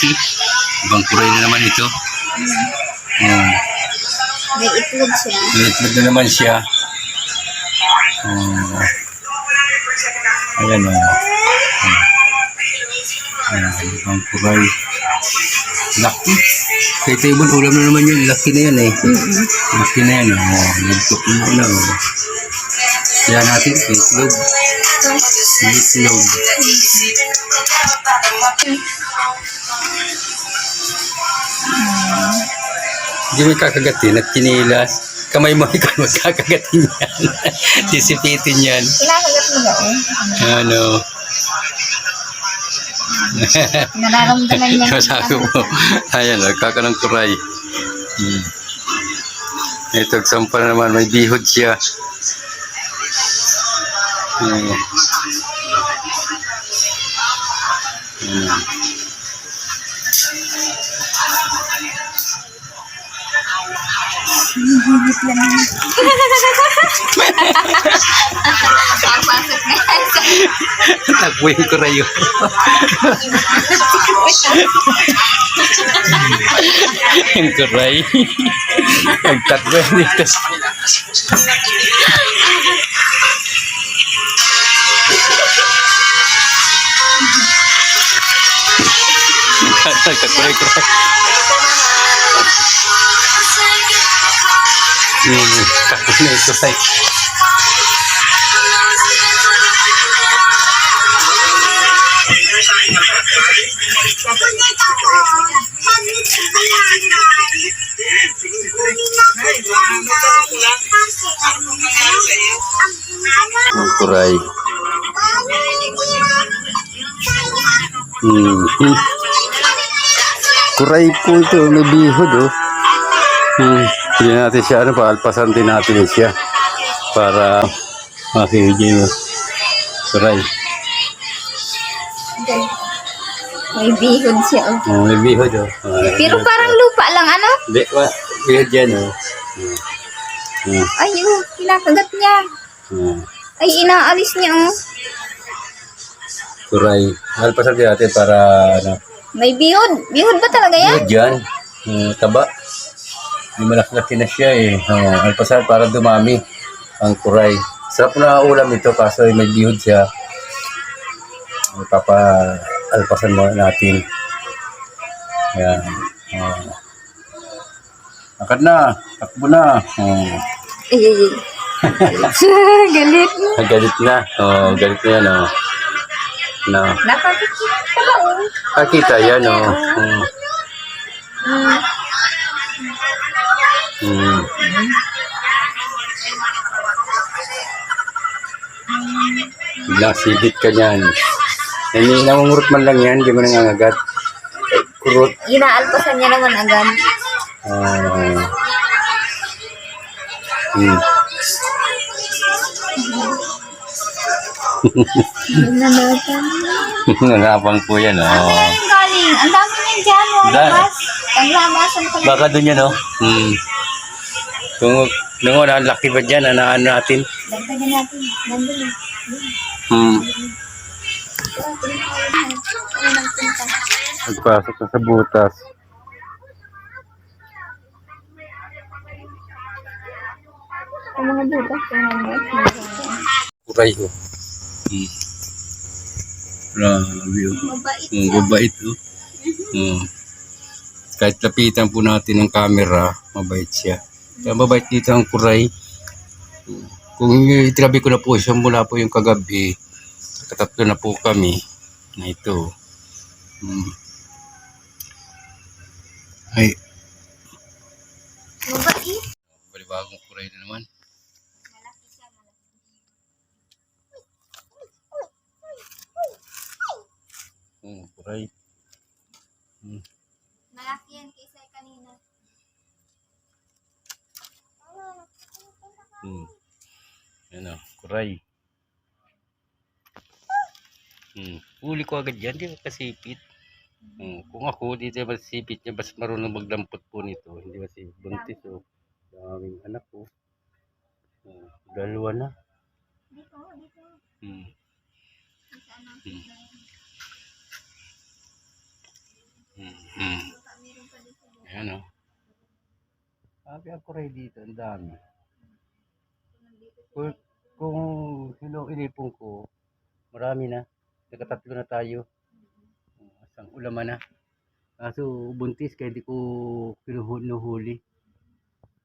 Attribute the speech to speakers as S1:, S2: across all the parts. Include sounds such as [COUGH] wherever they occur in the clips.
S1: laki. Ibang kuray na naman ito. Oh,
S2: May itlog siya.
S1: may itlog na naman siya. Oh. Ayan o. Oh. Ayan, ibang kuray. Laki. Kay table, ulam na naman yun. Laki na yan eh. Laki na yan. Oh, nagtok na na. Oh. Kaya natin, itlog. Itlog. Hindi mo kakagatin at kinilas. Kamay mo [LAUGHS] ikaw magkakagatin yan. [LAUGHS] Disipitin yan.
S2: Kinakagat mo ba eh?
S1: Ano?
S2: Nararamdaman [LAUGHS] niya.
S1: Masabi mo. Ayan, nagkakanang kuray. Hmm. Ito, na naman. May bihod siya. Hmm. Hmm.
S2: Papasok na yan sa
S1: Takbo yung kuray yun. yung kuray. Nagtakbo yun [LAUGHS] dito. Nagtakuray-kuray. Hmm. Yung kuray. Hmm. Hmm. Kuray po ito, may bihod oh. Hmm. Hindi natin siya, ano, paalpasan din natin siya. Para makikigil. Kuray.
S2: May bihod siya. Oh.
S1: Oh, may bihod oh. Ah,
S2: Pero parang lupa lang ano?
S1: Hindi, wa- bihod yan oh. Hmm. Hmm.
S2: Ay, oh, kinakagat niya.
S1: Hmm.
S2: Ay, inaalis niya oh.
S1: Kuray. Alpasan din natin para ano.
S2: May bihod. Bihod ba talaga yan?
S1: Bihod yan. Hmm, taba. May malaki na siya eh. Oh, alpasan para dumami ang kuray. Sarap na ulam ito kaso may bihod siya. Papa alpasan mo natin. Ayan. Oh. Akad na. Takbo na. Oh.
S2: Ay, ay, ay. Galit.
S1: Galit na. Oh, galit na yan oh. No.
S2: Nakakikita ba?
S1: Kakita yan oh. Hmm. Hmm. Biglang sibit ka niyan. Hindi namumurot man lang yan, hindi mo nangangagat. Kurot.
S2: Inaalpasan niya naman agad.
S1: Ah. hmm.
S2: Nanatan.
S1: Nangapang po yan, oh.
S2: Ang galing. Ang dami niyan dyan.
S1: Da-
S2: Walabas. Ang labasan ko.
S1: Baka doon yan, oh. Hmm. Kung, nung una, ang laki ba dyan, anaan natin?
S2: Dagdagan natin. Nandun eh.
S1: Hmm.
S2: Ano nagpunta?
S1: Nagpasok ka sa butas.
S2: Ang mga butas. Ang mga butas.
S1: Kuray ho. Hmm. Grabe oh.
S2: Mabait
S1: Ang babait oh. Hmm. Kahit lapitan po natin ng camera, mabait siya. Kaya mabait dito ang kuray. Kung itirabi ko na po siya mula po yung kagabi, katatlo na po kami na ito. Hmm. Ay,
S2: Mabait.
S1: balibagong kuray na naman.
S2: Malaki siya. Malaki.
S1: Hmm, kuray.
S2: Malaki yan kaysa kanina.
S1: Hmm. Ano, kuray. Hmm. Huli ko agad yan, di ba kasipit? Hmm. Kung ako, di ba masipit niya, mas marunong magdampot po nito. Hindi ba si buntis o. Daming anak ko. Hmm. Dalawa na.
S2: Dito, dito.
S1: Hmm.
S2: Sa ano?
S1: Hmm. Mm. Ayan o. Sabi ako rin dito, ang dami. Kung, kung sino inipon ko, marami na. Nakatatlo na tayo. Asang ulaman na. Kaso buntis kaya hindi ko pinuhuli.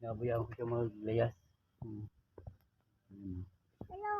S1: Nabayaan ko siya maglayas. Hmm. Hmm.
S2: Hello.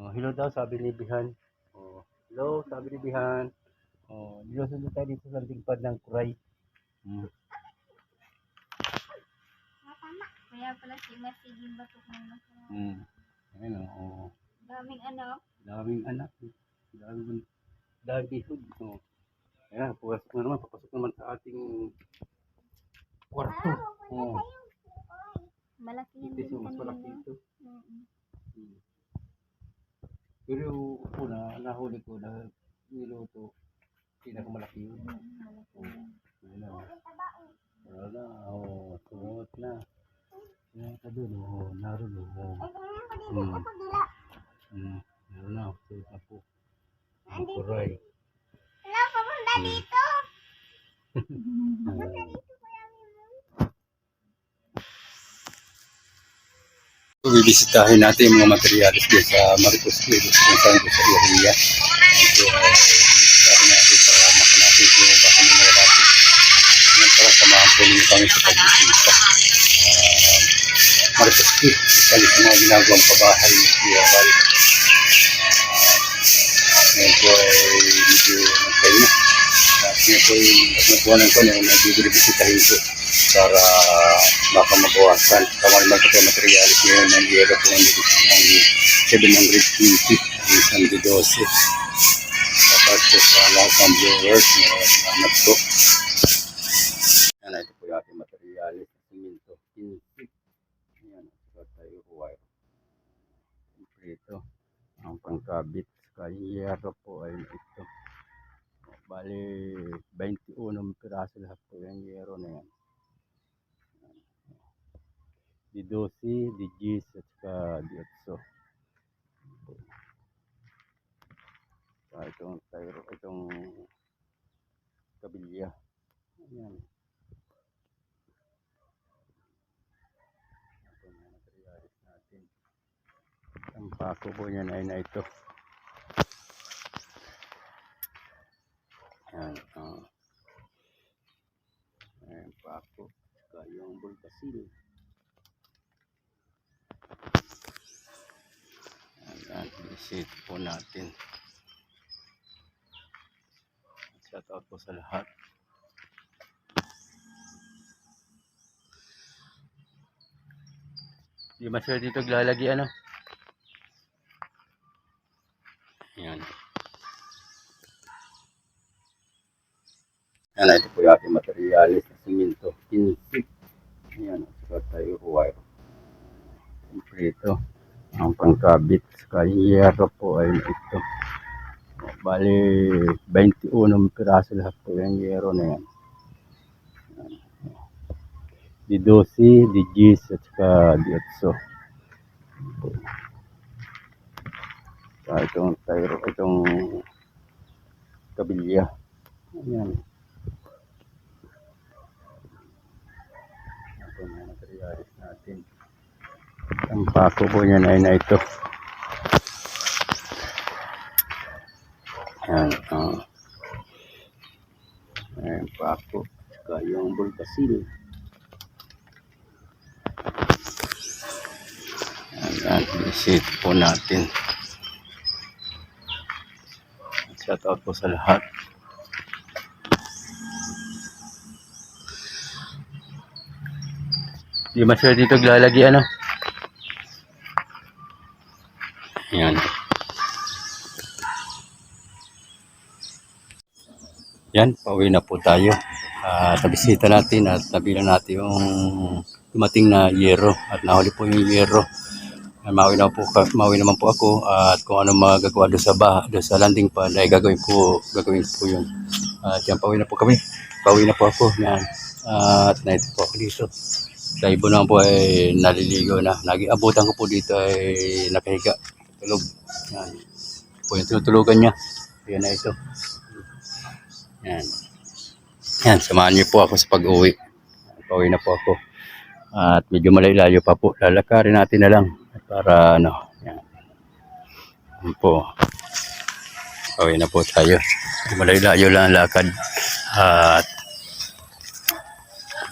S1: Oh, hello daw, sabi ni Bihan. Oh, hello, sabi ni Bihan. Oh, nilusunod tayo dito sa tingpad ng kuray. Hmm.
S2: Kaya pala si Masiging batok ng masarap.
S1: Hmm. Ayun oh.
S2: Daming anak.
S1: Daming anak. Daming, daming bihod. Oh. Ayan, papasok na naman. Papasok naman sa ating kwarto. Oh.
S2: Malaki yan din
S1: mas malaki ito.
S2: Mm-mm.
S1: Hmm. Pero yung una, nahuli ko na niluto. Pinakamalaki yun.
S2: Malaki yan.
S1: Ayun na. Wala na. Oh, sumuot na. Ayan ka dun. Oh, naroon. Oh. Hmm. Hmm. Meron na. Na po. Ang kuray.
S2: Hello, papunta dito.
S1: Bibisitahin natin yung mga materialis dito sa Marcos Clinic kung saan sa area. So, bibisitahin natin para makanapin kung baka may nawalapit. Yan para samahan po ninyo kami sa pagbisita. Uh, Marcos Clinic, isa sa mga ginagawang pabahay ni Kuya Val. Uh, ngayon po ay medyo nagpahinga. At ngayon po ay nagnabuhanan ko na nagbibisitahin ko para baka mabawasan. Kamal man ito materialis ngayon ng yero po ang ng 720 ang isang di 12 po sa lahat ng viewers. Maraming salamat po. Yan, ito po yung ating materialis. Siminto, pinsip. Yan, ito tayo wire. Siyempre ito, ang pangkabit. Kaya po ay ito. Bali, 21 piraso lahat po yung yero na yan. D12, D10 at saka D8. uh, itong tayo itong kabilya. Ayan. Ito mga materialis natin. Ang pako po yan ay na ito. Ayan uh. ayan pako saka yung bulkasil ayan visit po natin. Shout out po sa lahat. Di masyado dito lalagi ano. Ayan. Ayan, ito po yung ating materialis na siminto. Kinsip. Ayan, saka tayo wire. Siyempre ito ang pangkabit sa yero po ay ito. Bali, 21 piraso lahat po yung yero na yan. Di 12, di 10 at saka di 8. Saka itong tyro, itong kabilya. Ayan. Ito na materialis natin. Ang pako po niyan ay na ito. Ayan. Uh, ayan, pako. Saka bulkasil. Ayan, visit po natin. Shout out po sa lahat. Di masyado dito lalagi ano. Yan. Yan, pauwi na po tayo. At nabisita natin at nabilang natin yung dumating na yero at nahuli po yung yero. Ay, Mauwi naman po, mauwi naman po ako at kung ano magagawa doon sa baha, doon sa landing pad ay gagawin po, gagawin po yun. At yan, pauwi na po kami. Pauwi na po ako. Yan. At naito po ako dito. Sa ibo naman po ay naliligo na. Naging abutan ko po dito ay nakahiga. Tulog. Yan. Po yung tinutulugan niya. Yan na ito. Yan. Yan, samahan niyo po ako sa pag-uwi. Pauwi na po ako. At medyo malayo pa po. Lalakarin natin na lang para ano. Yan. Yan po. Pauwi na po tayo. Medyo malayo lang ang lakad. At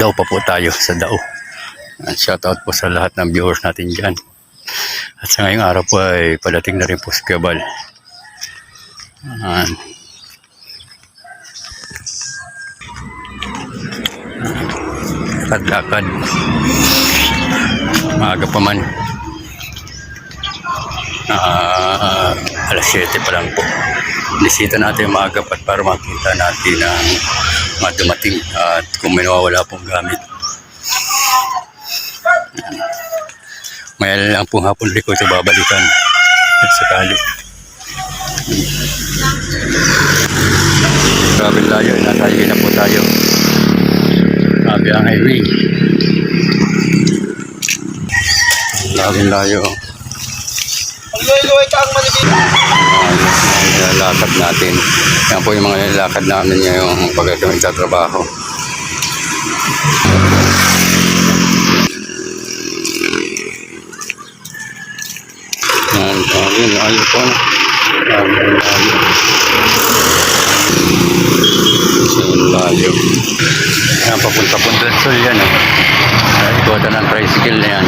S1: daw pa po tayo sa daw. At shoutout po sa lahat ng viewers natin dyan. At sa ngayong araw po ay padating na rin po si Kuya Ayan. Lakad-lakad. Maaga pa man. Ah, alas 7 pa lang po. Nisita natin maaga pa para makita natin ang mga dumating at kung may pong gamit. May lang pong hapon liko sa babalikan. At sakali. Grabe layo, nasa na po tayo. Grabe ang highway. Grabe layo.
S3: Luloy-luloy ka ang manibig.
S1: Mga nilalakad natin. Yan po yung mga nilalakad namin ngayong pag kami sa trabaho. Yan, ayun, ayun po na. Ayun, ayun. Ayun, layo. Yan, papunta po doon. So, yan, oh. Ay, Ikutan ng tricycle na yan.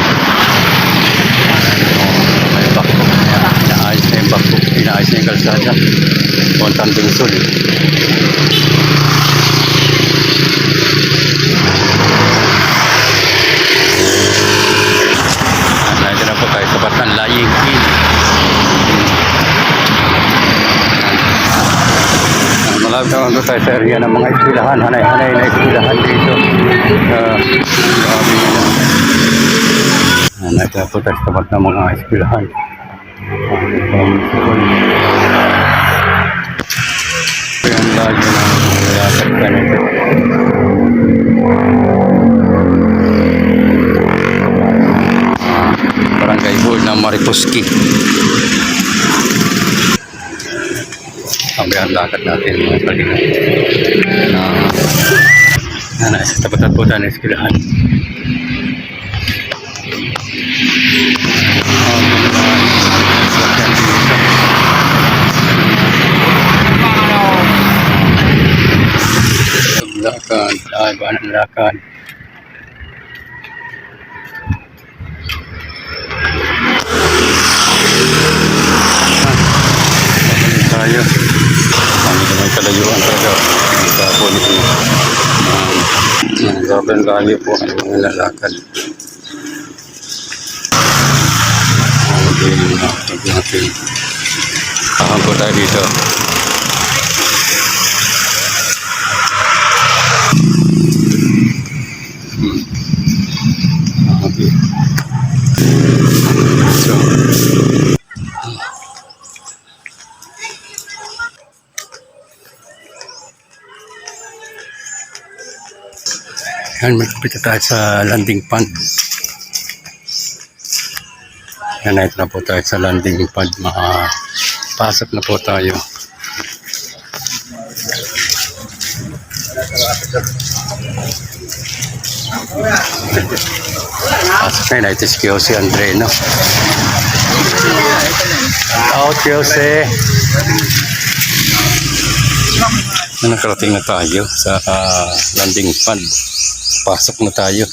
S1: May bakbo. Inaayos na yung bakbo. Inaayos na yung kalsada. Puntang Bingsol. Nandito na po tayo sa Batan Lying Hill. Malapit naman po tayo sa area ng mga eskwelahan. Hanay-hanay na eskwelahan dito. Uh. Ah, Nandito na po tayo sa mga school. Ito yung lagi na lalakad ka nito. Barangay Hall ng Mariposki. Ang ang lakad natin mga kalinga. Na, na nasa tapat po tayo ng dito. Lakad, ay ba ng lakad? Balik tayo. Kami naman kalayuan talaga. Sa po nito. Ang grabe layo po ang mga lalakad. Ang din na natin. Kahang po tayo dito. Yan, magkapit na tayo sa landing pond. Yan, ito na po tayo sa landing pond. Makapasok na po tayo. Pasok na yun. Ito si Kiyose Andre, no? Out, Kiyose. Na nakarating na tayo sa ah, landing pond. Pasok na tayo.